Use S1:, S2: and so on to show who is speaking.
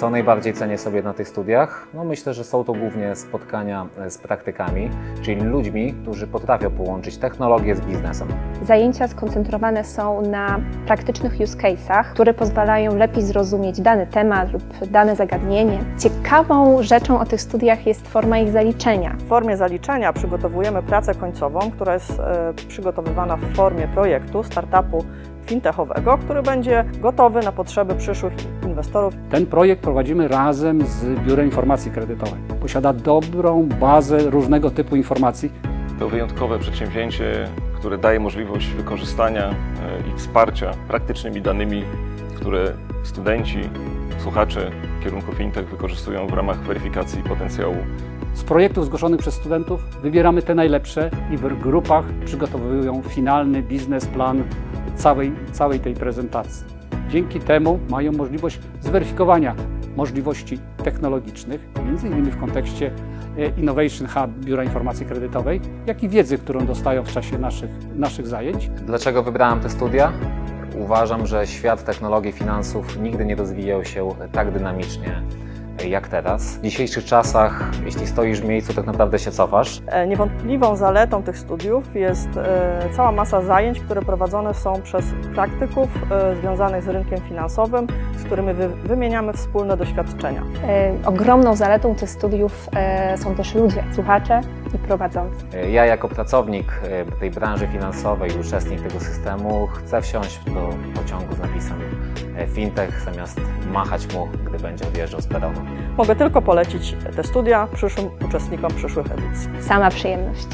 S1: Co najbardziej cenię sobie na tych studiach? No myślę, że są to głównie spotkania e, z praktykami, czyli ludźmi, którzy potrafią połączyć technologię z biznesem.
S2: Zajęcia skoncentrowane są na praktycznych use case'ach, które pozwalają lepiej zrozumieć dany temat lub dane zagadnienie. Ciekawą rzeczą o tych studiach jest forma ich zaliczenia.
S3: W formie zaliczenia przygotowujemy pracę końcową, która jest e, przygotowywana w formie projektu startupu fintechowego, który będzie gotowy na potrzeby przyszłych inwestorów.
S4: Ten projekt prowadzimy razem z Biurem Informacji Kredytowej. Posiada dobrą bazę różnego typu informacji.
S5: To wyjątkowe przedsięwzięcie, które daje możliwość wykorzystania e, i wsparcia praktycznymi danymi, które studenci, słuchacze kierunku fintech wykorzystują w ramach weryfikacji potencjału
S4: Z projektów zgłoszonych przez studentów wybieramy te najlepsze i w grupach przygotowują finalny biznesplan całej, całej tej prezentacji. Dzięki temu mają możliwość zweryfikowania możliwości technologicznych, między innymi w kontekście e, Innovation Hub Biura Informacji Kredytowej, jak i wiedzy, którą dostają w czasie naszych, naszych zajęć.
S1: Dlaczego wybrałem te studia? Uważam, że świat technologii finansów nigdy nie rozwijał się tak dynamicznie jak teraz. W dzisiejszych czasach, jeśli stoisz w miejscu, tak naprawdę się cofasz.
S3: E, Niewątpliwą zaletą tych studiów jest e, cała masa zajęć, które prowadzone są przez praktyków e, związanych z rynkiem finansowym, z którymi wy- wymieniamy wspólne doświadczenia.
S2: Ogromną zaletą tych studiów są też ludzie, słuchacze i prowadzący.
S1: Ja jako pracownik tej branży finansowej, uczestnik tego systemu, chcę wsiąść do pociągu z napisem fintech, zamiast machać mu, gdy będzie odjeżdżał z peronu.
S3: Mogę tylko polecić te studia przyszłym uczestnikom przyszłych edycji.
S2: Sama przyjemność.